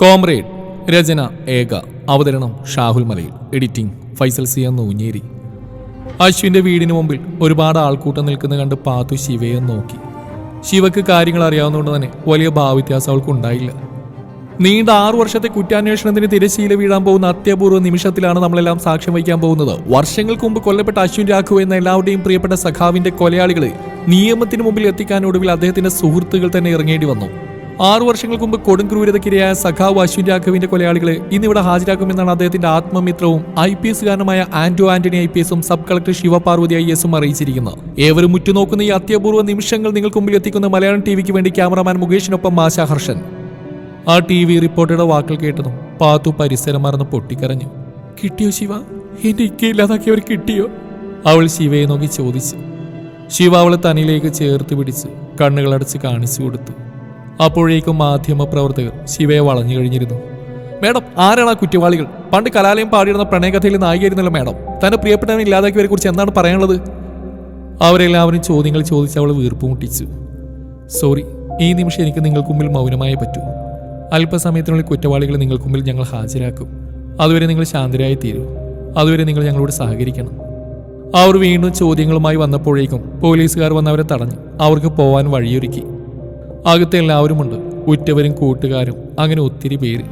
Comrade രചന ഏക അവതരണം ഷാഹുൽ മലയിൽ എഡിറ്റിംഗ് ഫൈസൽ സി എന്ന് ഊഞ്ഞേരി അശ്വിന്റെ വീടിന് മുമ്പിൽ ഒരുപാട് ആൾക്കൂട്ടം നിൽക്കുന്ന കണ്ട് പാത്തു ശിവയെ നോക്കി. ശിവക്ക് കാര്യങ്ങൾ അറിയാവുന്നതുകൊണ്ട് തന്നെ വലിയ ഭാവവ്യത്യാസം അവൾക്ക് ഉണ്ടായില്ല. നീണ്ട ആറു വർഷത്തെ കുറ്റാന്വേഷണത്തിന് തിരശ്ശീല വീഴാൻ പോകുന്ന അത്യപൂർവ നിമിഷത്തിലാണ് നമ്മളെല്ലാം സാക്ഷ്യം വഹിക്കാൻ പോകുന്നത്. വർഷങ്ങൾക്ക് മുമ്പ് കൊല്ലപ്പെട്ട അശ്വിൻ രാഘു എന്ന എല്ലാവരുടെയും പ്രിയപ്പെട്ട സഖാവിന്റെ കൊലയാളികളെ നിയമത്തിന് മുമ്പിൽ എത്തിക്കാൻ ഒടുവിൽ അദ്ദേഹത്തിന്റെ സുഹൃത്തുക്കൾ തന്നെ ഇറങ്ങേണ്ടി വന്നു. ആറു വർഷങ്ങൾക്ക് മുമ്പ് കൊടും സഖാവ് അശ്വിൻ രാഘവിന്റെ കൊലയാളികളെ ഇന്നിവിടെ ഹാജരാക്കുമെന്നാണ് അദ്ദേഹത്തിന്റെ ആത്മമിത്രവും ഐ പി എസുകാരനുമായ ആന്റോ ആന്റണി ഐ പി എസും സബ് കളക്ടർ ശിവപാർവതി ഐ എസും അറിയിച്ചിരിക്കുന്നത്. ഏവരും ഉറ്റുനോക്കുന്ന ഈ അത്യപൂർവ നിമിഷങ്ങൾ നിങ്ങൾക്ക് മുമ്പിൽ എത്തിക്കുന്ന മലയാളം ടി വിക്ക് വേണ്ടി ക്യാമറമാൻ മുകേഷിനൊപ്പം ആശാ ഹർഷൻ. ആ ടി വി റിപ്പോർട്ടറുടെ വാക്കുകൾ കേട്ടതും പാത്തു പരിസരം മറന്ന് പൊട്ടിക്കരഞ്ഞു. കിട്ടിയോ ശിവ? എന്റെ ഇക്കയില്ലാതാക്കിയവർ കിട്ടിയോ? അവൾ ശിവയെ നോക്കി ചോദിച്ചു. ശിവ അവളെ തനിയിലേക്ക് ചേർത്ത് പിടിച്ച് കണ്ണുകളടച്ച് കാണിച്ചു കൊടുത്തു. അപ്പോഴേക്കും മാധ്യമ പ്രവർത്തകർ ശിവയെ വളഞ്ഞു കഴിഞ്ഞിരുന്നു. മേഡം ആരാണ് ആ കുറ്റവാളികൾ? പണ്ട് കലാലയം പാടിയിരുന്ന പ്രണയകഥയിൽ നായികയായിരുന്നല്ലോ മേഡം. തന്റെ പ്രിയപ്പെട്ടവനെ ഇല്ലാതാക്കിയവരെ കുറിച്ച് എന്താണ് പറയാനുള്ളത്? അവരെല്ലാവരും ചോദ്യങ്ങൾ ചോദിച്ച് അവൾ വീർപ്പ് മുട്ടിച്ചു. സോറി ഈ നിമിഷം എനിക്ക് നിങ്ങൾക്ക് മുമ്പിൽ മൗനമായേ പറ്റൂ. അല്പസമയത്തിനുള്ളിൽ കുറ്റവാളികളെ നിങ്ങൾക്ക് മുമ്പിൽ ഞങ്ങൾ ഹാജരാക്കും. അതുവരെ നിങ്ങൾ ശാന്തരായി തീരൂ. അതുവരെ നിങ്ങൾ ഞങ്ങളോട് സഹകരിക്കണം. അവർ വീണ്ടും ചോദ്യങ്ങളുമായി വന്നപ്പോഴേക്കും പോലീസുകാർ അവരെ തടഞ്ഞു. അവർക്ക് പോവാൻ വഴിയൊരുക്കി. അകത്ത് എല്ലാവരുമുണ്ട്. ഉറ്റവരും കൂട്ടുകാരും അങ്ങനെ ഒത്തിരി പേര്.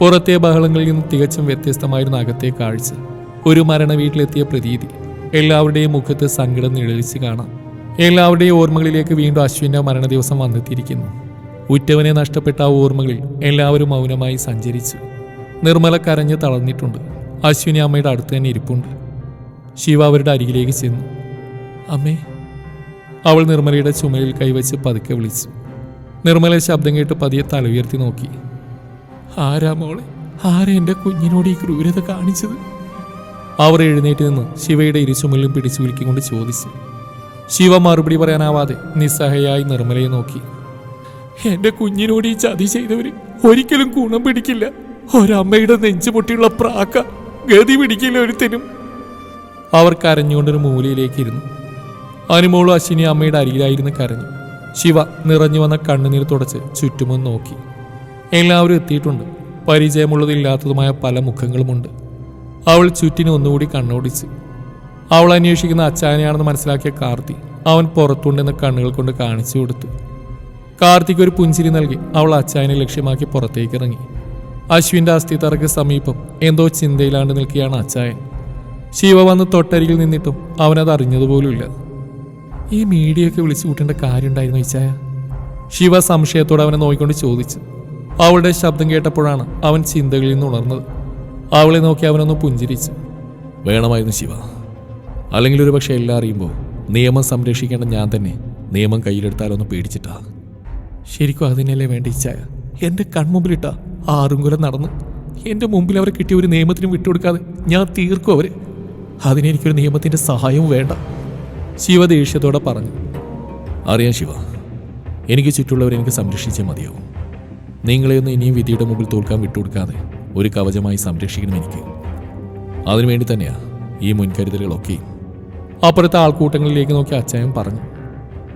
പുറത്തെ ബഹളങ്ങളിൽ നിന്ന് തികച്ചും വ്യത്യസ്തമായിരുന്നു അകത്തെ കാഴ്ച. ഒരു മരണ വീട്ടിലെത്തിയ പ്രതീതി. എല്ലാവരുടെയും മുഖത്ത് സങ്കടം നിഴലിച്ച് കാണാം. എല്ലാവരുടെയും ഓർമ്മകളിലേക്ക് വീണ്ടും അശ്വിന്റെ മരണ ദിവസം വന്നെത്തിയിരിക്കുന്നു. ഉറ്റവനെ നഷ്ടപ്പെട്ട ആ ഓർമ്മകളിൽ എല്ലാവരും മൗനമായി സഞ്ചരിച്ചു. നിർമ്മല കരഞ്ഞ് തളർന്നിട്ടുണ്ട്. അശ്വിനി അമ്മയുടെ അടുത്ത് തന്നെ ഇരിപ്പുണ്ട്. ശിവ അവരുടെ അരികിലേക്ക് ചെന്നു. അമ്മേ അവൾ നിർമ്മലയുടെ ചുമലിൽ കൈവച്ച് പതുക്കെ വിളിച്ചു. നിർമ്മല ശബ്ദം കേട്ട് പതിയെ തല ഉയർത്തി നോക്കി. ആരാ മോളെ? ആരാ എന്റെ കുഞ്ഞിനോട് ഈ ക്രൂരത കാണിച്ചത്? അവർ എഴുന്നേറ്റ് നിന്ന് ശിവയുടെ ഇരുചുമലും പിടിച്ചു വിളിക്കൊണ്ട് ചോദിച്ചു. ശിവ മറുപടി പറയാനാവാതെ നിസ്സഹയായി നിർമ്മലയെ നോക്കി. എന്റെ കുഞ്ഞിനോട് ഈ ചതി ചെയ്തവര് ഒരിക്കലും ഗുണം പിടിക്കില്ല. ഒരമ്മയുടെ നെഞ്ചു പൊട്ടിയുള്ള പ്രാക്ക ഗതി പിടിക്കില്ല ഒരുത്തിനും. അവർ കരഞ്ഞുകൊണ്ടൊരു മൂലയിലേക്ക് ഇരുന്നു. അനുമോളും അശ്വിനി അമ്മയുടെ അരികിലായിരുന്നു കരഞ്ഞു. ശിവ നിറഞ്ഞു വന്ന കണ്ണുനീർ തുടച്ച് ചുറ്റുമും നോക്കി. എല്ലാവരും എത്തിയിട്ടുണ്ട്. പരിചയമുള്ളതില്ലാത്തതുമായ പല മുഖങ്ങളുമുണ്ട്. അവൾ ചുറ്റിന് ഒന്നുകൂടി കണ്ണോടിച്ച്. അവൾ അന്വേഷിക്കുന്ന അച്ചായനെയാണെന്ന് മനസ്സിലാക്കിയ കാർത്തി അവൻ പുറത്തുണ്ടെന്ന് കണ്ണുകൾ കൊണ്ട് കാണിച്ചു കൊടുത്തു. കാർത്തിക്ക് ഒരു പുഞ്ചിരി നൽകി അവൾ അച്ചായനെ ലക്ഷ്യമാക്കി പുറത്തേക്ക് ഇറങ്ങി. അശ്വിന്റെ അസ്ഥിതറക്ക് സമീപം എന്തോ ചിന്തയിലാണ്ട് നിൽക്കുകയാണ് അച്ചായൻ ശിവ വന്ന് തൊട്ടരികിൽ നിന്നിട്ടും അവനത് അറിഞ്ഞതുപോലുമില്ല. ഈ മീഡിയൊക്കെ വിളിച്ചു കൂട്ടേണ്ട കാര്യമുണ്ടായിരുന്നു ഇച്ചായ ശിവ സംശയത്തോടെ അവനെ നോക്കിക്കൊണ്ട് ചോദിച്ചു. അവളുടെ ശബ്ദം കേട്ടപ്പോഴാണ് അവൻ ചിന്തകളിൽ നിന്ന് ഉണർന്നത്. അവളെ നോക്കി അവനൊന്ന് പുഞ്ചിരിച്ചു. വേണമായിരുന്നു ശിവ. അല്ലെങ്കിൽ ഒരു പക്ഷെ എല്ലാം അറിയുമ്പോൾ നിയമം സംരക്ഷിക്കേണ്ട ഞാൻ തന്നെ നിയമം കയ്യിലെടുത്താലൊന്ന് പേടിച്ചിട്ടാ. ശരിക്കും അതിനല്ലേ വേണ്ട ഇച്ഛായ എന്റെ കൺമുമ്പിലിട്ട ആറുംകുലം നടന്നു എന്റെ മുമ്പിൽ അവരെ കിട്ടിയ ഒരു നിയമത്തിനും വിട്ടുകൊടുക്കാതെ ഞാൻ തീർക്കും അവരെ. അതിനെനിക്കൊരു നിയമത്തിന്റെ സഹായവും വേണ്ട. ശിവ ദേഷ്യത്തോടെ പറഞ്ഞു അറിയാം ശിവ എനിക്ക് ചുറ്റുള്ളവരെ എനിക്ക് സംരക്ഷിച്ചേ മതിയാവും. നിങ്ങളെയൊന്നും ഇനിയും വിധിയുടെ മുമ്പിൽ തോൽക്കാൻ വിട്ടുകൊടുക്കാതെ ഒരു കവചമായി സംരക്ഷിക്കണം എനിക്ക്. അതിനുവേണ്ടി തന്നെയാ ഈ മുൻകരുതലുകളൊക്കെ. അപ്പുറത്തെ ആൾക്കൂട്ടങ്ങളിലേക്ക് നോക്കി അച്ചായം പറഞ്ഞു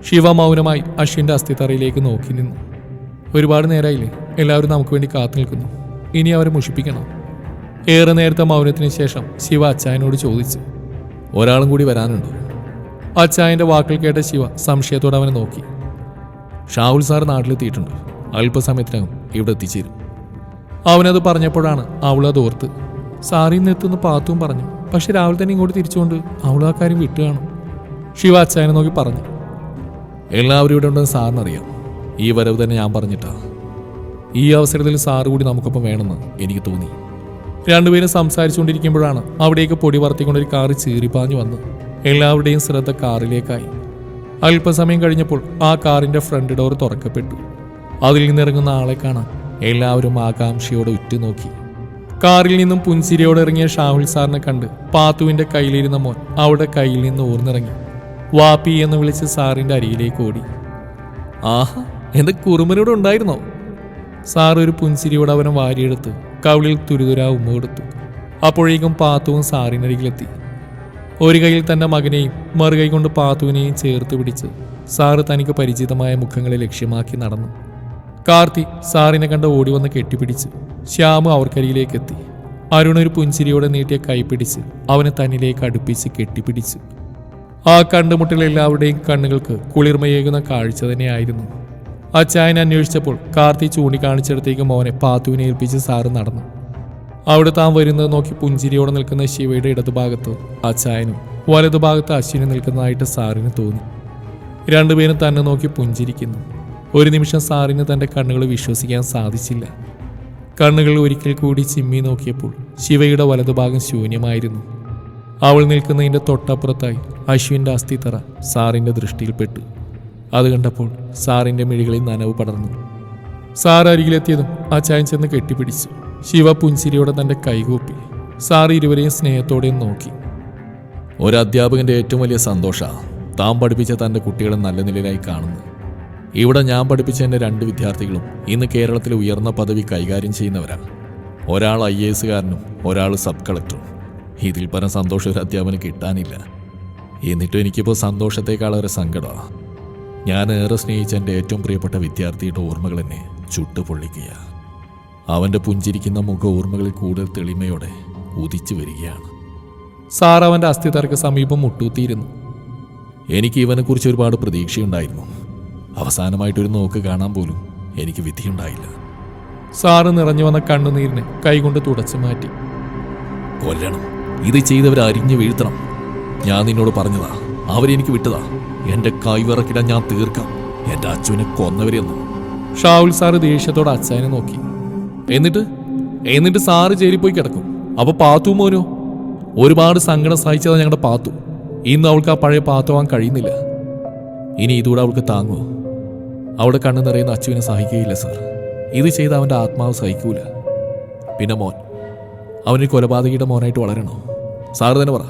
ശിവ മൗനമായി അശ്വിന്റെ അസ്ഥിത്തറയിലേക്ക് നോക്കി നിന്നു. ഒരുപാട് നേരമായില്ലേ എല്ലാവരും നമുക്ക് വേണ്ടി കാത്തു നിൽക്കുന്നു. ഇനി അവരെ മുഷിപ്പിക്കണം. ഏറെ നേരത്തെ മൗനത്തിന് ശേഷം ശിവ അച്ചായനോട് ചോദിച്ചു ഒരാളും കൂടി വരാനുണ്ടോ? അച്ചായന്റെ വാക്കുകൾ കേട്ട ശിവ സംശയത്തോടെ അവനെ നോക്കി. ഷാഹുൽ സാർ നാട്ടിലെത്തിയിട്ടുണ്ട്. അല്പസമയത്തിനകം ഇവിടെ എത്തിച്ചേരും. അവനത് പറഞ്ഞപ്പോഴാണ് അവൾ അത് ഓർത്ത്. സാറിൽ നിന്ന് പാത്തും പറഞ്ഞു പക്ഷെ രാവിലെ തന്നെ ഇങ്ങോട്ട് തിരിച്ചുകൊണ്ട് അവൾ ആ കാര്യം വിട്ടു കാണും. ശിവ അച്ചായനെ നോക്കി പറഞ്ഞു എല്ലാവരും ഇവിടെ ഉണ്ടെന്ന് സാറിനറിയാം. ഈ വരവ് തന്നെ ഞാൻ പറഞ്ഞിട്ടാ. ഈ അവസരത്തിൽ സാറ് കൂടി നമുക്കൊപ്പം വേണമെന്ന് എനിക്ക് തോന്നി. രണ്ടുപേരും സംസാരിച്ചുകൊണ്ടിരിക്കുമ്പോഴാണ് അവിടേക്ക് പൊടി പറത്തിക്കൊണ്ട് ഒരു കാറ് ചീറിപ്പാഞ്ഞു വന്ന് എല്ലാവരുടെയും ശ്രദ്ധ കാറിലേക്കായി. അല്പസമയം കഴിഞ്ഞപ്പോൾ ആ കാറിന്റെ ഫ്രണ്ട് ഡോർ തുറക്കപ്പെട്ടു. അതിൽ നിന്നിറങ്ങുന്ന ആളെ കാണാൻ എല്ലാവരും ആകാംക്ഷയോടെ ഉറ്റുനോക്കി. കാറിൽ നിന്നും പുൻസിരിയോടെ ഇറങ്ങിയ ഷാഹുൽ സാറിനെ കണ്ട് പാത്തുവിന്റെ കയ്യിലിരുന്ന മോൻ അവിടെ കയ്യിൽ നിന്ന് ഊർന്നിറങ്ങി. വാപ്പി എന്ന് വിളിച്ച് സാറിന്റെ അരിയിലേക്ക് ഓടി. ആഹാ എന്റെ കുറുമനോട് ഉണ്ടായിരുന്നോ? സാർ ഒരു പുൻസിരിയോട് അവനെ വാരിയെടുത്ത് കവിളിൽ തുരുതുരാ ഉമ്മ കൊടുത്തു. അപ്പോഴേക്കും പാത്തുവും സാറിനരികിലെത്തി. ഒരു കൈയിൽ തന്റെ മകനെയും മറുകൈ കൊണ്ട് പാത്തുവിനെയും ചേർത്ത് പിടിച്ച് സാറ് തനിക്ക് പരിചിതമായ മുഖങ്ങളെ ലക്ഷ്യമാക്കി നടന്നു. കാർത്തി സാറിനെ കണ്ട് ഓടി വന്ന് കെട്ടിപ്പിടിച്ച് ശ്യാമ് അവർക്കരികിലേക്ക് എത്തി. അരുൺ ഒരു പുഞ്ചിരിയോടെ നീട്ടിയ കൈ പിടിച്ച് അവനെ തന്നിലേക്ക് അടുപ്പിച്ച് കെട്ടിപ്പിടിച്ചു. ആ കണ്ടുമുട്ടൽ എല്ലാവരുടെയും കണ്ണുകൾക്ക് കുളിർമയേകുന്ന കാഴ്ച തന്നെയായിരുന്നു. അച്ചായനെ അന്വേഷിച്ചപ്പോൾ കാർത്തി ചൂണ്ടിക്കാണിച്ചിടത്തേക്ക് മോനെ പാത്തുവിനെ ഏൽപ്പിച്ച് സാറ് നടന്നു. അവിടെ താൻ വരുന്നത് നോക്കി പുഞ്ചിരിയോടെ നിൽക്കുന്ന ശിവയുടെ ഇടതുഭാഗത്ത് അച്ചായനും വലതുഭാഗത്ത് അശ്വിനും നിൽക്കുന്നതായിട്ട് സാറിന് തോന്നി. രണ്ടുപേരും തന്നെ നോക്കി പുഞ്ചിരിക്കുന്നു. ഒരു നിമിഷം സാറിന് തന്റെ കണ്ണുകൾ വിശ്വസിക്കാൻ സാധിച്ചില്ല. കണ്ണുകൾ ഒരിക്കൽ കൂടി ചിമ്മി നോക്കിയപ്പോൾ ശിവയുടെ വലതുഭാഗം ശൂന്യമായിരുന്നു. അവൾ നിൽക്കുന്നതിന്റെ തൊട്ടപ്പുറത്തായി അശ്വിന്റെ അസ്ഥിത്തറ സാറിന്റെ ദൃഷ്ടിയിൽപ്പെട്ടു. അത് കണ്ടപ്പോൾ സാറിന്റെ മിഴികളിൽ നനവ് പടർന്നു. സാർ അരികിലെത്തിയതും ആ ചായൻ ചെന്ന് കെട്ടിപ്പിടിച്ചു. ശിവ പുഞ്ചിരിയോടെ തന്റെ കൈകൂപ്പി സാർ ഇരുവരെയും സ്നേഹത്തോടെയും നോക്കി. ഒരു ഏറ്റവും വലിയ സന്തോഷ താൻ പഠിപ്പിച്ച തന്റെ കുട്ടികളെ നല്ല നിലയിലായി കാണുന്നു ഇവിടെ ഞാൻ പഠിപ്പിച്ച എന്റെ രണ്ട് വിദ്യാർത്ഥികളും ഇന്ന് കേരളത്തിലെ ഉയർന്ന പദവി കൈകാര്യം ചെയ്യുന്നവരാണ് ഒരാൾ ഐ എ എസുകാരനും ഒരാൾ സബ് കളക്ടറും. ഇതിൽ പരം സന്തോഷം ഒരു അധ്യാപന കിട്ടാനില്ല. എന്നിട്ടും എനിക്കിപ്പോൾ സന്തോഷത്തേക്കാളൊരു സങ്കടമാണ് ഞാൻ ഏറെ സ്നേഹിച്ച എന്റെ ഏറ്റവും പ്രിയപ്പെട്ട വിദ്യാർത്ഥിയുടെ ഓർമ്മകൾ എന്നെ ചുട്ടുപൊള്ളിക്കുക അവന്റെ പുഞ്ചിരിക്കുന്ന മുഖ ഓർമ്മകളിൽ കൂടുതൽ തെളിമയോടെ ഉദിച്ചു വരികയാണ്. സാർ അവന്റെ അസ്ഥിതർക്ക് സമീപം മുട്ടൂത്തിയിരുന്നു എനിക്ക് ഇവനെക്കുറിച്ച് ഒരുപാട് പ്രതീക്ഷയുണ്ടായിരുന്നു. അവസാനമായിട്ടൊരു നോക്ക് കാണാൻ പോലും എനിക്ക് വിധിയുണ്ടായില്ല. സാറ് നിറഞ്ഞു വന്ന കണ്ണുനീരിനെ കൈകൊണ്ട് തുടച്ചു മാറ്റി. കൊല്ലണം. ഇത് ചെയ്തവർ അരിഞ്ഞു വീഴ്ത്തണം. ഞാൻ നിന്നോട് പറഞ്ഞതാ. അവരെനിക്ക് വിട്ടതാ. എന്റെ കൈവിറക്കിടാൻ ഞാൻ തീർക്കാം. എന്റെ അച്ഛനെ കൊന്നവരെന്നു ഷാവുൽ സാറ് ദേഷ്യത്തോടെ അച്ഛനെ നോക്കി. എന്നിട്ട്? എന്നിട്ട് സാറ് ചേരിപ്പോയി കിടക്കും. അപ്പൊ പാത്തു മോനോ? ഒരുപാട് സങ്കടം സഹിച്ചതാണ് ഞങ്ങളുടെ പാത്തു. ഇന്ന് അവൾക്ക് ആ പഴയ പാത്തുവാൻ കഴിയുന്നില്ല. ഇനി ഇതുകൂടെ അവൾക്ക് താങ്ങുമോ അവിടെ കണ്ണു നിറയുന്ന അച്ചുവിനെ സഹിക്കുകയില്ല സാർ. ഇത് ചെയ്ത് അവന്റെ ആത്മാവ് സഹിക്കൂല. പിന്നെ മോൻ? അവനൊരു കൊലപാതകിയുടെ മോനായിട്ട് വളരണോ? സാറ് തന്നെ പറ.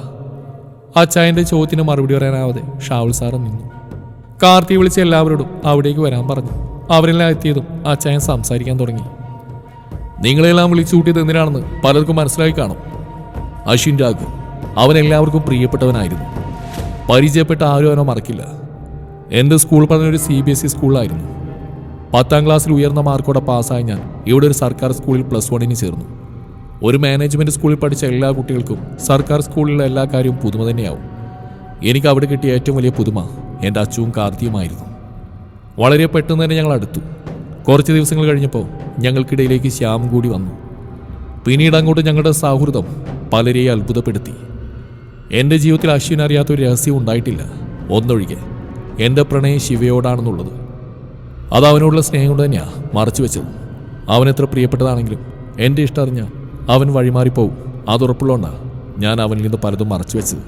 അച്ചായന്റെ ചോദ്യത്തിന് മറുപടി പറയാനാവാതെ ഷാവുൽ സാറ് നിന്നു. കാർത്തി വിളിച്ച് എല്ലാവരോടും അവിടേക്ക് വരാൻ പറഞ്ഞു. അവരെല്ലാം എത്തിയതും അച്ചായൻ സംസാരിക്കാൻ തുടങ്ങി. നിങ്ങളെല്ലാം വിളിച്ചു കൂട്ടിയത് എന്തിനാണെന്ന് പലർക്കും മനസ്സിലായി കാണും. അശ്വിൻ രാഘു അവൻ എല്ലാവർക്കും പ്രിയപ്പെട്ടവനായിരുന്നു. പരിചയപ്പെട്ട ആരും അവനോ മറക്കില്ല. എന്റെ സ്കൂൾ പഠനം ഒരു സി ബി എസ് ഇ സ്കൂളിലായിരുന്നു. പത്താം ക്ലാസ്സിൽ ഉയർന്ന മാർക്കോടെ പാസ്സായി ഞാൻ ഇവിടെ ഒരു സർക്കാർ സ്കൂളിൽ പ്ലസ് വണ്ണിന് ചേർന്നു. ഒരു മാനേജ്മെന്റ് സ്കൂളിൽ പഠിച്ച എല്ലാ കുട്ടികൾക്കും സർക്കാർ സ്കൂളിലെ എല്ലാ കാര്യവും പുതുമ തന്നെയാവും. എനിക്ക് അവിടെ കിട്ടിയ ഏറ്റവും വലിയ പുതുമ എന്റെ അച്ചുവും കാർത്തിയുമായിരുന്നു. വളരെ പെട്ടെന്ന് തന്നെ ഞങ്ങൾ അടുത്തു. കുറച്ച് ദിവസങ്ങൾ കഴിഞ്ഞപ്പോൾ ഞങ്ങൾക്കിടയിലേക്ക് ശ്യാം കൂടി വന്നു. പിന്നീട് അങ്ങോട്ട് ഞങ്ങളുടെ സൗഹൃദം പലരെയും അത്ഭുതപ്പെടുത്തി. എന്റെ ജീവിതത്തിൽ അശ്വിൻ അറിയാത്ത ഒരു രഹസ്യം ഉണ്ടായിട്ടില്ല. ഒന്നൊഴികെ എന്റെ പ്രണയം ശിവയോടാണെന്നുള്ളത്. അത് അവനോടുള്ള സ്നേഹം കൊണ്ട് തന്നെയാണ് മറച്ചു വെച്ചത്. അവൻ എത്ര പ്രിയപ്പെട്ടതാണെങ്കിലും എന്റെ ഇഷ്ടം അറിഞ്ഞാൽ അവൻ വഴിമാറിപ്പോവും. അതുറപ്പുള്ളതുകൊണ്ടാണ് ഞാൻ അവനിൽ നിന്ന് പലതും മറച്ചു വെച്ചത്.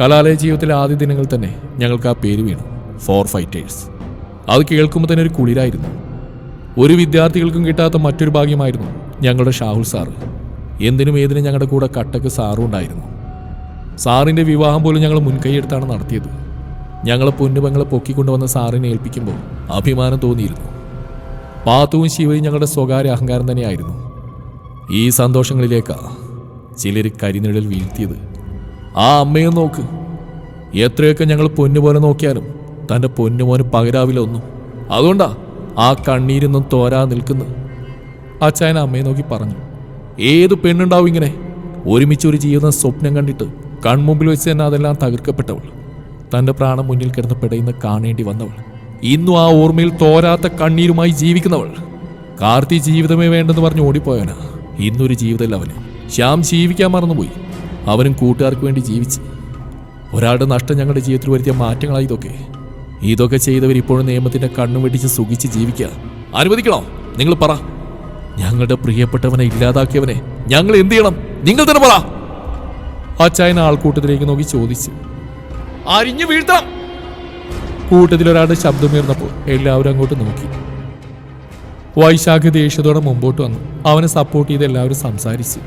കലാലയ ജീവിതത്തിലെ ആദ്യ ദിനങ്ങൾ തന്നെ ഞങ്ങൾക്ക് ആ പേര് വീണു. ഫോർ ഫൈറ്റേഴ്സ് അത് കേൾക്കുമ്പോൾ തന്നെ ഒരു കുളിരായിരുന്നു. ഒരു വിദ്യാർത്ഥികൾക്കും കിട്ടാത്ത മറ്റൊരു ഭാഗ്യമായിരുന്നു ഞങ്ങളുടെ ഷാഹുൽ സാറ്. എന്തിനും ഏതിനും ഞങ്ങളുടെ കൂടെ കട്ടക്ക് സാറും ഉണ്ടായിരുന്നു. സാറിന്റെ വിവാഹം പോലും ഞങ്ങൾ മുൻകൈയെടുത്താണ് നടത്തിയത്. ഞങ്ങളെ പൊന്നുപങ്ങളെ പൊക്കിക്കൊണ്ടുവന്ന സാറിനെ ഏൽപ്പിക്കുമ്പോൾ അഭിമാനം തോന്നിയിരുന്നു. പാത്തുവും ശിവയും ഞങ്ങളുടെ സ്വകാര്യ അഹങ്കാരം തന്നെയായിരുന്നു. ഈ സന്തോഷങ്ങളിലേക്കാ ചിലർ കരിനിഴൽ വീഴ്ത്തിയത്. ആ അമ്മയെ നോക്ക്. എത്രയൊക്കെ ഞങ്ങൾ പൊന്നുപോലെ നോക്കിയാലും തന്റെ പൊന്നുമോന് പകരാവില്ല ഒന്നും. അതുകൊണ്ടാ ആ കണ്ണീരൊന്നും തോരാ നിൽക്കുന്നു. അച്ചായൻ അമ്മയെ നോക്കി പറഞ്ഞു ഏത് പെണ്ണുണ്ടാവും ഇങ്ങനെ? ഒരുമിച്ച് ഒരു ജീവിതം സ്വപ്നം കണ്ടിട്ട് കൺമുമ്പിൽ വെച്ച് തന്നെ അതെല്ലാം തകർക്കപ്പെട്ടവൾ. തന്റെ പ്രാണം മുന്നിൽ കിടന്ന് പിടയുന്ന കാണേണ്ടി വന്നവൾ. ഇന്നും ആ ഓർമ്മയിൽ തോരാത്ത കണ്ണീരുമായി ജീവിക്കുന്നവൾ. കാർത്തി ജീവിതമേ വേണ്ടെന്ന് പറഞ്ഞ് ഓടിപ്പോയവനാ. ഇന്നൊരു ജീവിതമല്ല അവന്. ശ്യാം ജീവിക്കാൻ മറന്നുപോയി. അവനും കൂട്ടുകാർക്ക് വേണ്ടി ജീവിച്ച്. ഒരാളുടെ നഷ്ടം ഞങ്ങളുടെ ജീവിതത്തിൽ വരുത്തിയ മാറ്റങ്ങളായി ഇതൊക്കെ. ഇതൊക്കെ ചെയ്തവർ ഇപ്പോഴും നിയമത്തിന്റെ കണ്ണു വെടിച്ച് സുഖിച്ച് ജീവിക്കുക. അനുവദിക്കണോ. നിങ്ങൾ പറ. ഞങ്ങളുടെ പ്രിയപ്പെട്ടവനെ ഇല്ലാതാക്കിയവനെ ഞങ്ങൾ എന്ത് ചെയ്യണം? നിങ്ങൾ തന്നെ പറ. ആ അച്ചായൻ ആൾക്കൂട്ടത്തിലേക്ക് നോക്കി ചോദിച്ചു. അരിഞ്ഞു വീഴ്ത്തണം. കൂട്ടത്തിൽ ഒരാളുടെ ശബ്ദമുയർന്നപ്പോൾ എല്ലാവരും അങ്ങോട്ട് നോക്കി. വൈശാഖ് ദേഷ്യത്തോടെ മുമ്പോട്ട് വന്നു. അവനെ സപ്പോർട്ട് ചെയ്ത് എല്ലാവരും സംസാരിച്ചു.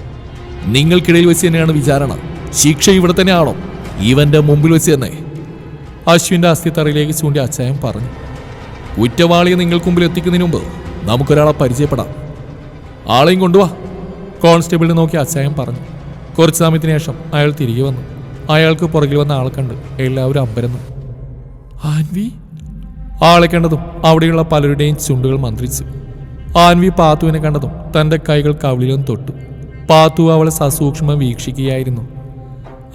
നിങ്ങൾക്കിടയിൽ വെച്ച് തന്നെയാണ് വിചാരണ. ശിക്ഷ ഇവിടെ തന്നെ ആണോ ഇവന്റെ മുമ്പിൽ വെച്ച് തന്നെ. അശ്വിന്റെ അസ്ഥിത്തറയിലേക്ക് ചൂണ്ടി അച്ചായം പറഞ്ഞു കുറ്റവാളിയെ നിങ്ങൾക്ക് മുമ്പിൽ എത്തിക്കുന്നതിന് മുമ്പ് നമുക്കൊരാളെ പരിചയപ്പെടാം. ആളെയും കൊണ്ടുവാ. കോൺസ്റ്റബിളിനെ നോക്കി അച്ചായം പറഞ്ഞു. കുറച്ച് സമയത്തിന് ശേഷം അയാൾ തിരികെ വന്നു. അയാൾക്ക് പുറകിൽ വന്ന ആളെ കണ്ട് എല്ലാവരും അമ്പരന്നു. ആൻവി? ആളെ കണ്ടതും അവിടെയുള്ള പലരുടെയും ചുണ്ടുകൾ മന്ത്രിച്ചു. ആൻവി പാത്തുവിനെ കണ്ടതും തന്റെ കൈകൾ കവിളിലും തൊട്ടു. പാത്തു അവളെ സസൂക്ഷ്മം വീക്ഷിക്കുകയായിരുന്നു.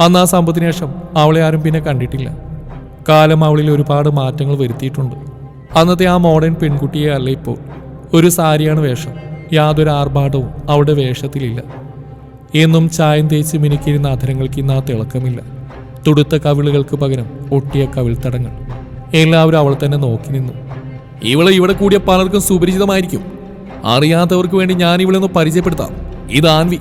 അന്ന് ആ സംഭവത്തിന് ശേഷം അവളെ ആരും പിന്നെ കണ്ടിട്ടില്ല. കാലം അവളിൽ ഒരുപാട് മാറ്റങ്ങൾ വരുത്തിയിട്ടുണ്ട്. അന്നത്തെ ആ മോഡേൺ പെൺകുട്ടിയെ അല്ല ഇപ്പോൾ. ഒരു സാരിയാണ് വേഷം. യാതൊരു ആർഭാടവും അവളുടെ വേഷത്തിലില്ല. എന്നും ചായം തേച്ച് മിനുക്കിയിരുന്ന അധരങ്ങൾക്ക് ഇന്ന് ആ തിളക്കമില്ല. തുടുത്ത കവിളുകൾക്ക് പകരം ഒട്ടിയ കവിൾത്തടങ്ങൾ. എല്ലാവരും അവൾ തന്നെ നോക്കി നിന്നു. ഇവളെ ഇവിടെ കൂടിയ പലർക്കും സുപരിചിതമായിരിക്കും. അറിയാത്തവർക്ക് വേണ്ടി ഞാൻ ഇവളെ ഒന്ന് പരിചയപ്പെടുത്താം. ഇത് ആൻവി.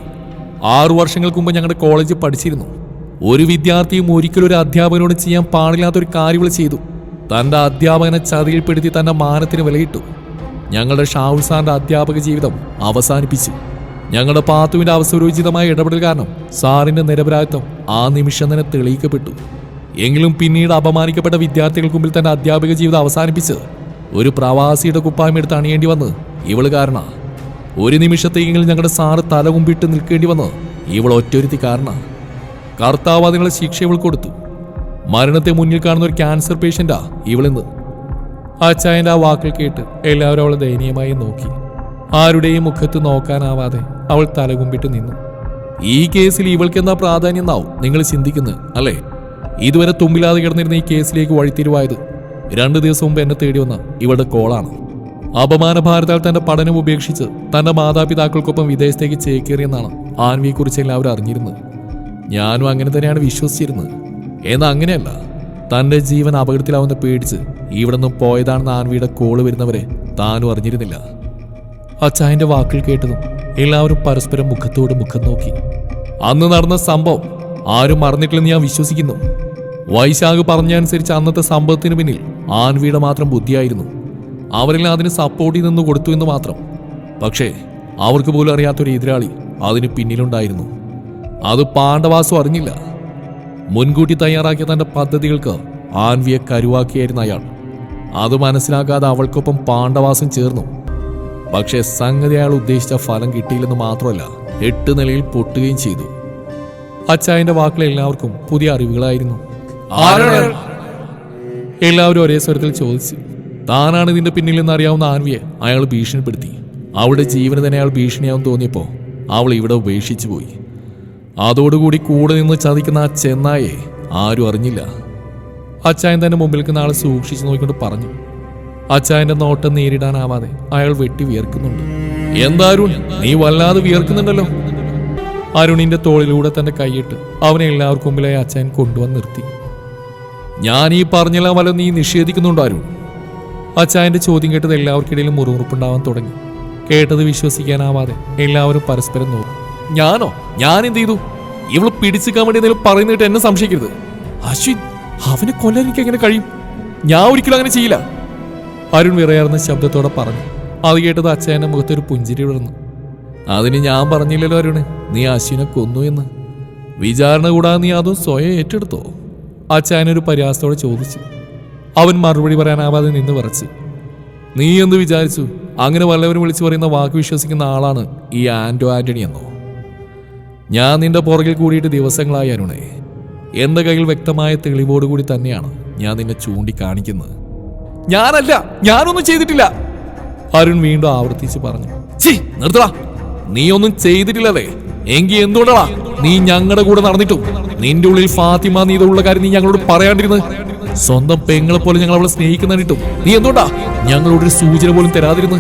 ആറു വർഷങ്ങൾക്ക് മുമ്പ് ഞങ്ങളുടെ കോളേജിൽ പഠിച്ചിരുന്നു. ഒരു വിദ്യാർത്ഥിയും ഒരിക്കലും ഒരു അധ്യാപകനോട് ചെയ്യാൻ പാടില്ലാത്തൊരു കാര്യങ്ങൾ ഇവൾ ചെയ്തു. തന്റെ അധ്യാപകനെ ചതിയിൽപ്പെടുത്തി തന്റെ മാനത്തിന് വിലയിട്ടു. ഞങ്ങളുടെ ഷാഹുൽ സാറിന്റെ അധ്യാപക ജീവിതം അവസാനിപ്പിച്ചു. ഞങ്ങളുടെ പാത്തുവിന്റെ അവസരോചിതമായ ഇടപെടൽ കാരണം സാറിന്റെ നിരപരാധിത്വം ആ നിമിഷം തന്നെ തെളിയിക്കപ്പെട്ടു. എങ്കിലും പിന്നീട് അപമാനിക്കപ്പെട്ട വിദ്യാർത്ഥികൾക്ക് മുമ്പിൽ തന്റെ അധ്യാപക ജീവിതം അവസാനിപ്പിച്ച് ഒരു പ്രവാസിയുടെ കുപ്പായം എടുത്ത് അണിയേണ്ടി വന്ന് ഇവൾ കാരണ. ഒരു നിമിഷത്തെങ്കിലും ഞങ്ങളുടെ സാറ് തല കുമ്പിട്ട് നിൽക്കേണ്ടി വന്ന് ഇവൾ ഒറ്റൊരുത്തി കാരണ. കർത്താവ് അതിനുള്ള ശിക്ഷ ഇവൾ കൊടുത്തു. മരണത്തെ മുന്നിൽ കാണുന്ന ഒരു ക്യാൻസർ പേഷ്യന്റാ ഇവളെന്ന് അച്ചായന്റെ ആ വാക്കുകൾ കേട്ട് എല്ലാവരും അവളെ ദയനീയമായി നോക്കി. ആരുടെയും മുഖത്ത് നോക്കാനാവാതെ അവൾ തലകുമ്പിട്ട് നിന്നു. ഈ കേസിൽ ഇവൾക്ക് എന്താ പ്രാധാന്യം എന്നാവും നിങ്ങൾ ചിന്തിക്കുന്നത് അല്ലേ? ഇതുവരെ തുമ്പില്ലാതെ കിടന്നിരുന്ന ഈ കേസിലേക്ക് വഴിത്തിരിവായത് രണ്ടു ദിവസം മുമ്പ് എന്നെ തേടി വന്ന ഇവളുടെ കോളാണ്. അപമാന ഭാരതാൽ തന്റെ പഠനം ഉപേക്ഷിച്ച് തന്റെ മാതാപിതാക്കൾക്കൊപ്പം വിദേശത്തേക്ക് ചേക്കേറിയെന്നാണ് ആൻവിയെക്കുറിച്ച് എല്ലാവരും അറിഞ്ഞിരുന്നത്. ഞാനും അങ്ങനെ തന്നെയാണ് വിശ്വസിച്ചിരുന്നത്. എന്നാൽ അങ്ങനെയല്ല. തന്റെ ജീവൻ അപകടത്തിലാവുന്ന പേടിച്ച് ഇവിടെ നിന്നും പോയതാണെന്ന് ആൻവിയുടെ കോൾ വരുന്നവരെ താനും അറിഞ്ഞിരുന്നില്ല. അച്ചായന്റെ വാക്കുകൾ കേട്ടതും എല്ലാവരും പരസ്പരം മുഖത്തോട് മുഖം നോക്കി. അന്ന് നടന്ന സംഭവം ആരും മറന്നിട്ടില്ലെന്ന് ഞാൻ വിശ്വസിക്കുന്നു. വൈശാഖ് പറഞ്ഞനുസരിച്ച് അന്നത്തെ സംഭവത്തിന് പിന്നിൽ ആൻവിയുടെ മാത്രം ബുദ്ധിയായിരുന്നു. അവരെല്ലാം അതിന് സപ്പോർട്ട് നിന്ന് കൊടുത്തു എന്ന് മാത്രം. പക്ഷേ അവർക്ക് പോലും അറിയാത്തൊരു എതിരാളി അതിന് പിന്നിലുണ്ടായിരുന്നു. അത് പാണ്ഡവാസു അറിഞ്ഞില്ല. മുൻകൂട്ടി തയ്യാറാക്കിയ തന്റെ പദ്ധതികൾക്ക് ആൻവിയെ കരുവാക്കിയായിരുന്നു അയാൾ. അത് മനസ്സിലാക്കാതെ അവൾക്കൊപ്പം പാണ്ഡവാസം ചേർന്നു. പക്ഷേ സംഗതി അയാൾ ഉദ്ദേശിച്ച ഫലം കിട്ടിയില്ലെന്ന് മാത്രമല്ല എട്ട് നിലയിൽ പൊട്ടുകയും ചെയ്തു. അച്ചായന്റെ വാക്കുകൾ എല്ലാവർക്കും പുതിയ അറിവുകളായിരുന്നു. എല്ലാവരും ഒരേ സ്വരത്തിൽ ചോദിച്ചു. താനാണ് ഇതിന്റെ പിന്നിൽ നിന്ന് അറിയാവുന്ന ആൻവിയെ അയാൾ ഭീഷണിപ്പെടുത്തി. അവളുടെ ജീവന് തന്നെ അയാൾ ഭീഷണിയാവും തോന്നിയപ്പോ അവൾ ഇവിടെ ഉപേക്ഷിച്ചു പോയി അതോടുകൂടി കൂടെ നിന്ന് ചതിക്കുന്ന ആ ചെന്നായെ ആരും അറിഞ്ഞില്ല. അച്ചായൻ തന്നെ മുമ്പിൽ നിൽക്കുന്ന ആളെ സൂക്ഷിച്ചു നോക്കിക്കൊണ്ട് പറഞ്ഞു അച്ചായന്റെ നോട്ടം നേരിടാനാവാതെ അയാൾ വെട്ടി വിയർക്കുന്നുണ്ട്. എന്താരുൺ? നീ വല്ലാതെ വിയർക്കുന്നുണ്ടല്ലോ. അരുണിന്റെ തോളിലൂടെ തന്റെ കൈയിട്ട് അവനെ എല്ലാവർക്കും മുമ്പിലായി അച്ചായൻ കൊണ്ടുവന്ന് നിർത്തി. ഞാൻ ഈ പറഞ്ഞെല്ലാം വല്ല നീ നിഷേധിക്കുന്നുണ്ടോ അരുൺ. അച്ചായന്റെ ചോദ്യം കേട്ടത് എല്ലാവർക്കിടയിലും മുറുമുറുപ്പുണ്ടാവാൻ തുടങ്ങി. കേട്ടത് വിശ്വസിക്കാനാവാതെ എല്ലാവരും പരസ്പരം നോക്കും. ഞാനോ? ഞാൻ എന്ത് ചെയ്തു? ഇവൾ പിടിച്ചിക്കാൻ വേണ്ടി എന്തെങ്കിലും പറയുന്നിട്ട് എന്നെ സംശയിക്കരുത്. അശ്വിൻ അവനെ കൊല്ലാൻ എനിക്ക് എങ്ങനെ കഴിയും? ഞാൻ ഒരിക്കലും അങ്ങനെ ചെയ്യില്ല. അരുൺ വിറയാർന്ന ശബ്ദത്തോടെ പറഞ്ഞു. അത് കേട്ടത് അച്ഛന്റെ മുഖത്തൊരു പുഞ്ചിരി വിടർന്നു. അതിന് ഞാൻ പറഞ്ഞില്ലല്ലോ അരുണ് നീ അശ്വിനെ കൊന്നു എന്ന്. വിചാരണ കൂടാതെ നീ അതും സ്വയം ഏറ്റെടുത്തോ? അച്ഛനൊരു പരിഹാസത്തോടെ ചോദിച്ചു. അവൻ മറുപടി പറയാനാവാതെ നിന്ന് പറച്ച് നീ എന്ത് വിചാരിച്ചു? അങ്ങനെ വല്ലവരും വിളിച്ചു പറയുന്ന വാക്ക് വിശ്വസിക്കുന്ന ആളാണ് ഈ ആന്റോ ആന്റണി എന്നോ? ഞാൻ നിന്റെ പുറകിൽ കൂടിയിട്ട് ദിവസങ്ങളായി അരുണേ. എന്റെ കയ്യിൽ വ്യക്തമായ തെളിവോടുകൂടി തന്നെയാണ് ഞാൻ നിന്നെ ചൂണ്ടിക്കാണിക്കുന്നത്. ഞാനല്ല ഞാനൊന്നും ചെയ്തിട്ടില്ല. അരുൺ വീണ്ടും ആവർത്തിച്ച് പറഞ്ഞു ചി നിർത്തടാ നീ ഒന്നും ചെയ്തിട്ടില്ലല്ലേ? എങ്കി എന്തുകൊണ്ടാ? നീ ഞങ്ങളുടെ കൂടെ നടന്നിട്ടും. നിന്റെ ഉള്ളിൽ ഫാത്തിമ നീതുള്ള കാര്യം നീ ഞങ്ങളോട് പറയാണ്ടിരുന്നത് സ്വന്തം പെങ്ങളെ പോലെ ഞങ്ങൾ അവളെ സ്നേഹിക്കുന്നിട്ടും. നീ എന്തുകൊണ്ടാ? ഞങ്ങളോട് ഒരു സൂചന പോലും തരാതിരുന്നു.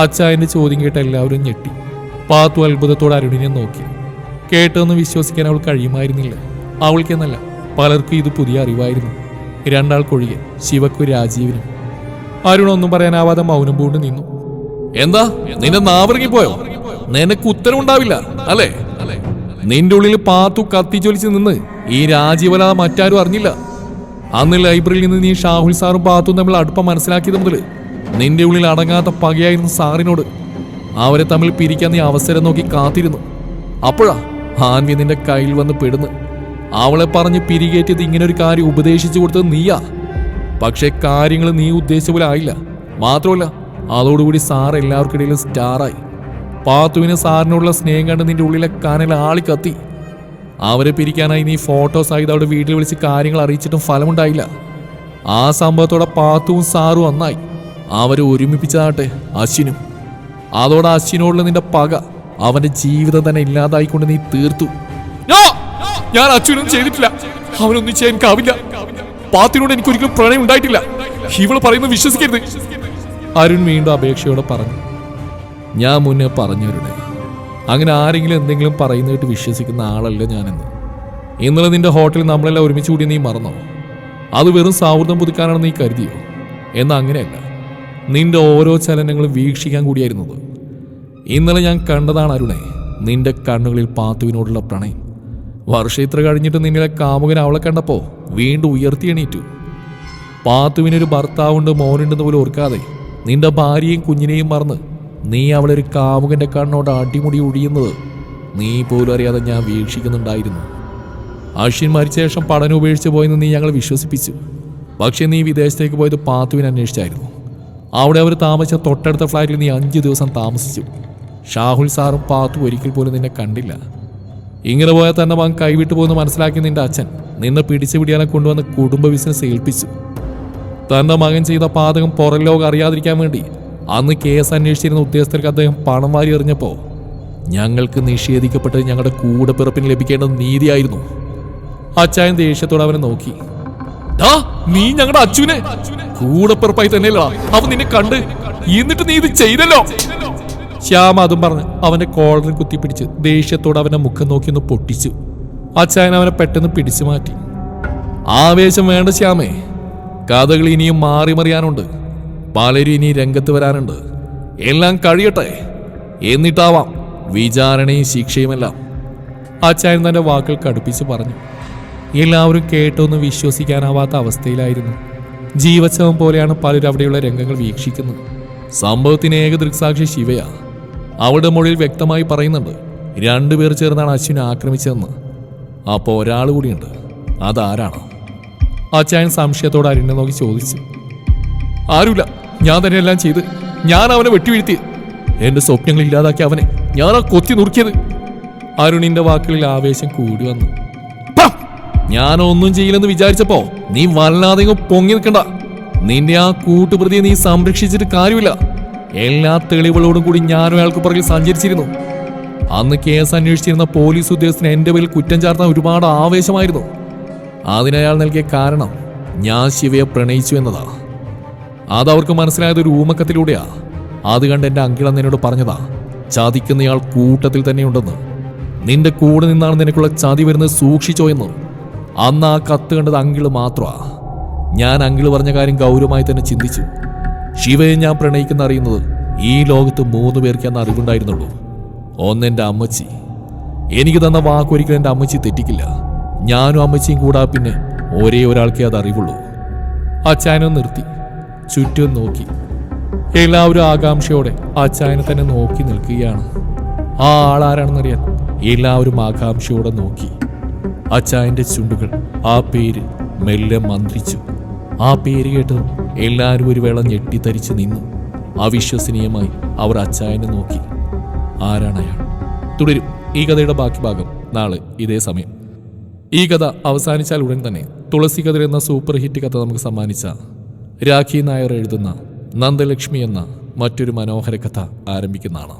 അച്ചായന്റെ ചോദ്യം കേട്ട എല്ലാവരും ഞെട്ടി. പാത്തു അത്ഭുതത്തോടെ അരുണിനെ നോക്കി. കേട്ടതെന്ന് വിശ്വസിക്കാൻ അവൾ കഴിയുമായിരുന്നില്ല. അവൾക്കെന്നല്ല പലർക്കും ഇത് പുതിയ അറിവായിരുന്നു. രണ്ടാൾക്കൊഴികെ ശിവക്കു രാജീവിനും. അരുൺ ഒന്നും പറയാനാവാതെ മൗനം പൂണ്ട് നിന്നു. എന്താ? നിന്റെ നാവിറങ്ങി പോയോ നിനക്ക് ഉത്തരവുണ്ടാവില്ല അല്ലേ? നിന്റെ ഉള്ളിൽ പാത്തു കത്തിച്ചൊലിച്ച് നിന്ന് ഈ രാജീവലാതെ മറ്റാരും അറിഞ്ഞില്ല. അന്ന് ലൈബ്രറിയിൽ നിന്ന് നീ ഷാഹുൽ സാറും പാത്തും തമ്മിൽ അടുപ്പം മനസ്സിലാക്കിയത് മുതൽ നിന്റെ ഉള്ളിൽ അടങ്ങാത്ത പകയായിരുന്നു സാറിനോട്. അവരെ തമ്മിൽ പിരിക്കാൻ നീ അവസരം നോക്കി കാത്തിരുന്നു. അപ്പോഴാ ആൻവി നിന്റെ കയ്യിൽ വന്ന് പെടുന്നു. അവളെ പറഞ്ഞ് പിരികേറ്റിയത് ഒരു കാര്യം ഉപദേശിച്ചു കൊടുത്തത് നീയാ. പക്ഷേ കാര്യങ്ങൾ നീ ഉദ്ദേശിച്ച പോലെ ആയില്ല. മാത്രമല്ല അതോടുകൂടി സാർ എല്ലാവർക്കിടയിലും സ്റ്റാറായി. പാത്തുവിന് സാറിനോടുള്ള സ്നേഹം കണ്ട് നിന്റെ ഉള്ളിലെ കാനൽ ആളി കത്തി അവരെ പിരിക്കാനായി നീ ഫോട്ടോസ് ആയത് അവിടെ വീട്ടിൽ വിളിച്ച് കാര്യങ്ങൾ അറിയിച്ചിട്ടും ഫലമുണ്ടായില്ല. ആ സംഭവത്തോടെ പാത്തുവും സാറും ഒന്നായി. അവരെ ഒരുമിപ്പിച്ചതാട്ടെ അശ്വിനും. അതോടെ അശ്വിനോടുള്ള നിന്റെ പക അവന്റെ ജീവിതം തന്നെ ഇല്ലാതായിക്കൊണ്ട് നീ തീർത്തു. ഞാൻ അച്ഛനൊന്നും ചെയ്തിട്ടില്ല. അവനൊന്നും ചെയ്യാൻ കാവില്ല. പാത്തിനോട് എനിക്ക് ഒരിക്കലും പ്രണയം ഉണ്ടായിട്ടില്ല. ഇവൾ പറയുന്നത് വിശ്വസിക്കരുത്. അരുൺ വീണ്ടും അപേക്ഷയോടെ പറഞ്ഞു. ഞാൻ മുന്നേ പറഞ്ഞവരുടെ അങ്ങനെ ആരെങ്കിലും എന്തെങ്കിലും പറയുന്നതായിട്ട് വിശ്വസിക്കുന്ന ആളല്ല ഞാനെന്ന്. ഇന്നലെ നിന്റെ ഹോട്ടലിൽ നമ്മളെല്ലാം ഒരുമിച്ച് കൂടി നീ മറന്നോ? അത് വെറും സൗഹൃദം പുതുക്കാനാണ് നീ കരുതിയോ? എന്നാൽ അങ്ങനെയല്ല. നിന്റെ ഓരോ ചലനങ്ങളും വീക്ഷിക്കാൻ കൂടിയായിരുന്നത് ഇന്നലെ ഞാൻ കണ്ടതാണ് അരുണെ നിന്റെ കണ്ണുകളിൽ പാത്തുവിനോടുള്ള പ്രണയം. വർഷം ഇത്ര കഴിഞ്ഞിട്ട് നിന്നിലെ കാമുകൻ അവളെ കണ്ടപ്പോ വീണ്ടും ഉയർത്തി എണീറ്റു. പാത്തുവിനൊരു ഭർത്താവുണ്ട് മോനുണ്ടെന്ന് പോലും ഓർക്കാതെ നിന്റെ ഭാര്യയും കുഞ്ഞിനെയും മറന്ന് നീ അവളെ ഒരു കാമുകന്റെ കണ്ണോട് അടിമുടി ഒഴിയുന്നത് നീ പോലും അറിയാതെ ഞാൻ വീക്ഷിക്കുന്നുണ്ടായിരുന്നു. അശ്വിൻ മരിച്ച ശേഷം പഠനം ഉപേക്ഷിച്ച് പോയെന്ന് നീ ഞങ്ങളെ വിശ്വസിപ്പിച്ചു. പക്ഷേ നീ വിദേശത്തേക്ക് പോയത് പാത്തുവിനെ അന്വേഷിച്ചായിരുന്നു. അവിടെ അവർ താമസിച്ച തൊട്ടടുത്ത ഫ്ലാറ്റിൽ നീ അഞ്ച് ദിവസം താമസിച്ചു. ഷാഹുൽ സാറും പാത്തു ഒരിക്കൽ പോലും നിന്നെ കണ്ടില്ല. ഇങ്ങനെ പോയാൽ തന്നെ മകൻ കൈവിട്ടു പോകുന്ന മനസ്സിലാക്കി നിന്റെ അച്ഛൻ നിന്നെ പിടിച്ചു പിടിയാനെ കൊണ്ടുവന്ന് കുടുംബ ബിസിനസ് ഏൽപ്പിച്ചു. തന്റെ മകൻ ചെയ്ത പാതകം പുറം ലോകം അറിയാതിരിക്കാൻ വേണ്ടി അന്ന് കേസ് അന്വേഷിച്ചിരുന്ന ഉദ്യോഗസ്ഥർക്ക് അദ്ദേഹം പണം വാരി എറിഞ്ഞപ്പോ ഞങ്ങൾക്ക് നിഷേധിക്കപ്പെട്ടത് ഞങ്ങളുടെ കൂടെ പിറപ്പിന് ലഭിക്കേണ്ട നീതിയായിരുന്നു. അച്ചായൻ ദേഷ്യത്തോടെ അവനെ നോക്കി. നീ ഞങ്ങളുടെ അച്ഛനെ. കൂടെ പിറപ്പായി തന്നെയല്ല അവൻ നിന്നെ കണ്ട് എന്നിട്ട് നീ ഇത് ചെയ്തല്ലോ. ശ്യാമ അതും പറഞ്ഞ് അവന്റെ കോളറിൽ കുത്തിപ്പിടിച്ച് ദേഷ്യത്തോടെ അവന്റെ മുഖം നോക്കി ഒന്ന് പൊട്ടിച്ചു. അച്ചായൻ അവനെ പെട്ടെന്ന് പിടിച്ചു മാറ്റി. ആവേശം വേണ്ട ശ്യാമേ കഥകൾ ഇനിയും മാറി മറിയാനുണ്ട്. പലരും ഇനി രംഗത്ത് വരാനുണ്ട്. എല്ലാം കഴിയട്ടെ. എന്നിട്ടാവാം വിചാരണയും ശിക്ഷയുമെല്ലാം. അച്ചായൻ തന്റെ വാക്കുകൾ കടുപ്പിച്ച് പറഞ്ഞു. എല്ലാവരും കേട്ടൊന്നും വിശ്വസിക്കാനാവാത്ത അവസ്ഥയിലായിരുന്നു. ജീവച്ഛവം പോലെയാണ് പലരും അവിടെയുള്ള രംഗങ്ങൾ വീക്ഷിക്കുന്നത്. സംഭവത്തിന് ഏക ദൃക്സാക്ഷി ശിവയാണ് അവളുടെ മൊഴിയിൽ വ്യക്തമായി പറയുന്നുണ്ട് രണ്ടുപേർ ചേർന്നാണ് അശ്വിനെ ആക്രമിച്ചതെന്ന്. അപ്പോൾ ഒരാൾ കൂടിയുണ്ട് അതാരാണ്? അച്ചായൻ സംശയത്തോടെ അരുണിനെ നോക്കി ചോദിച്ചു. ആരുമില്ല ഞാൻ തന്നെ എല്ലാം ചെയ്ത് ഞാൻ അവനെ വെട്ടിവീഴ്ത്തി. എന്റെ സ്വപ്നങ്ങൾ ഇല്ലാതാക്കി അവനെ ഞാൻ ആ കൊത്തി നുറുക്കിയത്. അരുണിന്റെ വാക്കുകളിൽ ആവേശം കൂടി വന്നു. "പ! ഞാനൊന്നും ചെയ്യില്ലെന്ന് വിചാരിച്ചപ്പോ നീ വല്ലാതെ പൊങ്ങി നിൽക്കണ്ട. നിന്റെ ആ കൂട്ടുപ്രതിയെ നീ സംരക്ഷിച്ചിട്ട് കാര്യമില്ല. എല്ലാ തെളിവുകളോടും കൂടി ഞാനും അയാൾക്ക് പുറകിൽ സഞ്ചരിച്ചിരുന്നു. അന്ന് കേസ് അന്വേഷിച്ചിരുന്ന പോലീസ് ഉദ്യോഗസ്ഥന് എന്റെ പേരിൽ കുറ്റം ചാർത്താൻ ഒരുപാട് ആവേശമായിരുന്നു. അതിനയാൾ നൽകിയ കാരണം ഞാൻ ശിവയെ പ്രണയിച്ചു എന്നതാ. അതവർക്ക് മനസ്സിലായത് ഒരു ഊമക്കത്തിലൂടെയാ. അത് കണ്ട് എന്റെ അങ്കിളം എന്നോട് പറഞ്ഞതാ ചതിക്കുന്നയാൾ കൂട്ടത്തിൽ തന്നെയുണ്ടെന്ന് നിന്റെ കൂടെ നിന്നാണ് നിനക്കുള്ള ചതി വരുന്നത് സൂക്ഷിച്ചോ എന്ന്. അന്ന് ആ കത്ത് കണ്ടത് അങ്കിൾ മാത്രമാ ഞാൻ അങ്കിൾ പറഞ്ഞ കാര്യം ഗൗരവമായി തന്നെ ചിന്തിച്ചു. ശിവയെ ഞാൻ പ്രണയിക്കുന്ന അറിയുന്നത് ഈ ലോകത്ത് മൂന്ന് പേർക്ക് അന്ന് അറിവുണ്ടായിരുന്നുള്ളൂ. ഒന്നെന്റെ അമ്മച്ചി. എനിക്ക് തന്ന വാക്കൊരിക്കലും എന്റെ അമ്മച്ചി തെറ്റിക്കില്ല. ഞാനും അമ്മച്ചിയും കൂടാ പിന്നെ ഒരേ ഒരാൾക്കേ അത് അറിവുള്ളൂ. അച്ചായനെ നിർത്തി. ചുറ്റും നോക്കി. എല്ലാവരും ആകാംക്ഷയോടെ അച്ചായനെ തന്നെ നോക്കി നിൽക്കുകയാണ്. ആ ആളാരാണെന്നറിയാൻ എല്ലാവരും ആകാംക്ഷയോടെ നോക്കി. അച്ചായന്റെ ചുണ്ടുകൾ ആ പേര് മെല്ലെ മന്ത്രിച്ചു. ആ പേര് കേട്ടതും എല്ലാവരും ഒരു വേള ഞെട്ടിത്തരിച്ച് നിന്നു. അവിശ്വസനീയമായി അവർ അച്ചായനെ നോക്കി. ആരാണ് അയാൾ? തുടരും. ഈ കഥയുടെ ബാക്കി ഭാഗം നാളെ ഇതേ സമയം. ഈ കഥ അവസാനിച്ചാൽ ഉടൻ തന്നെ തുളസി കഥ എന്ന സൂപ്പർ ഹിറ്റ് കഥ നമുക്ക് സമ്മാനിച്ച രാഖി നായർ എഴുതുന്ന നന്ദലക്ഷ്മി എന്ന മറ്റൊരു മനോഹര കഥ ആരംഭിക്കുന്നതാണ്.